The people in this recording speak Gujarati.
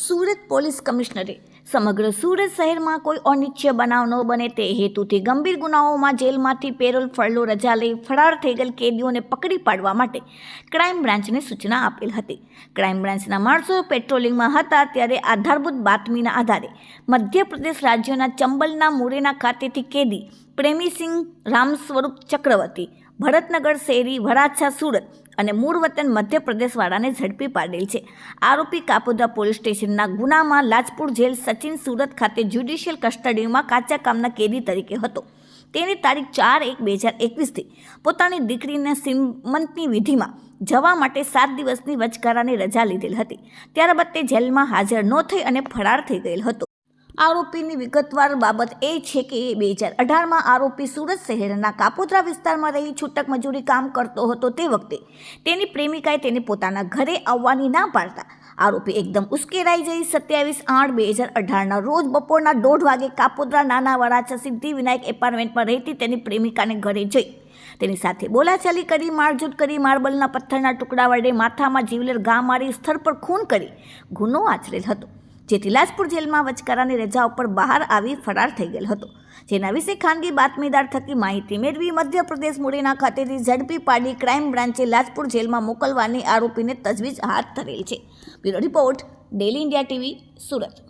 સુરત પોલીસ કમિશનરે સમગ્ર સુરત શહેરમાં કોઈ અનિચ્છય બનાવ ન બને તે હેતુથી ગંભીર ગુનાઓમાં જેલમાંથી પેરોલ ફરલો રજા લઈ ફરાર થઈ ગયેલ કેદીઓને પકડી પાડવા માટે ક્રાઇમ બ્રાન્ચને સૂચના આપેલ હતી. ક્રાઇમ બ્રાન્ચના માણસો પેટ્રોલિંગમાં હતા ત્યારે આધારભૂત બાતમીના આધારે મધ્યપ્રદેશ રાજ્યના ચંબલના મુરેના ખાતેથી કેદી પ્રેમીસિંહ રામ સ્વરૂપ ચક્રવર્તી ભરતનગર શેરી, વરાછા, સુરત અને મૂળ વતન મધ્યપ્રદેશવાળાને ઝડપી પાડેલ છે. આરોપી કાપોદા પોલીસ સ્ટેશનના ગુનામાં લાજપુર જેલ સચિન સુરત ખાતે જ્યુડિશિયલ કસ્ટડીમાં કાચા કામના કેદી તરીકે હતો. તેની તારીખ ચાર એક બે હજાર એકવીસથી પોતાની દીકરીને સીમંતની વિધિમાં જવા માટે સાત દિવસની વચગાળાની રજા લીધેલ હતી. ત્યારબાદ તે જેલમાં હાજર ન થઈ અને ફરાર થઈ ગયેલ હતો. આરોપીની વિગતવાર બાબત એ છે કે બે હજાર અઢારમાં આરોપી સુરત શહેરના કાપોદ્રા વિસ્તારમાં રહી છૂટક મજૂરી કામ કરતો હતો તે વખતે. તેની પ્રેમિકાએ તેને પોતાના ઘરે આવવાની ના પાડતા આરોપી એકદમ ઉશ્કેરાઈ જઈ સત્યાવીસ આઠ બે હજાર અઢારના રોજ બપોરના દોઢ વાગે કાપોદ્રા નાના વરાછા સિદ્ધિ વિનાયક એપાર્ટમેન્ટમાં રહેતી તેની પ્રેમિકાને ઘરે જઈ. તેની સાથે બોલાચાલી કરી મારઝૂટ કરી, માર્બલના પથ્થરના ટુકડા વડે માથામાં જીવલેર ઘા મારી સ્થળ પર ખૂન કરી. ગુનો આચરેલ હતો. જેથી લાજપુર જેલમાં વચકારાની રજા ઉપર બહાર આવી ફરાર થઈ ગયેલ હતો. જેના વિશે ખાનગી બાતમીદાર થકી માહિતી મેળવી મધ્યપ્રદેશ મૂડીના ખાતેથી ઝડપી પાડી ક્રાઇમ બ્રાન્ચે લાજપુર જેલમાં મોકલવાની આરોપીને તજવીજ હાથ ધરેલ છે. Bureau report daily India TV Surat.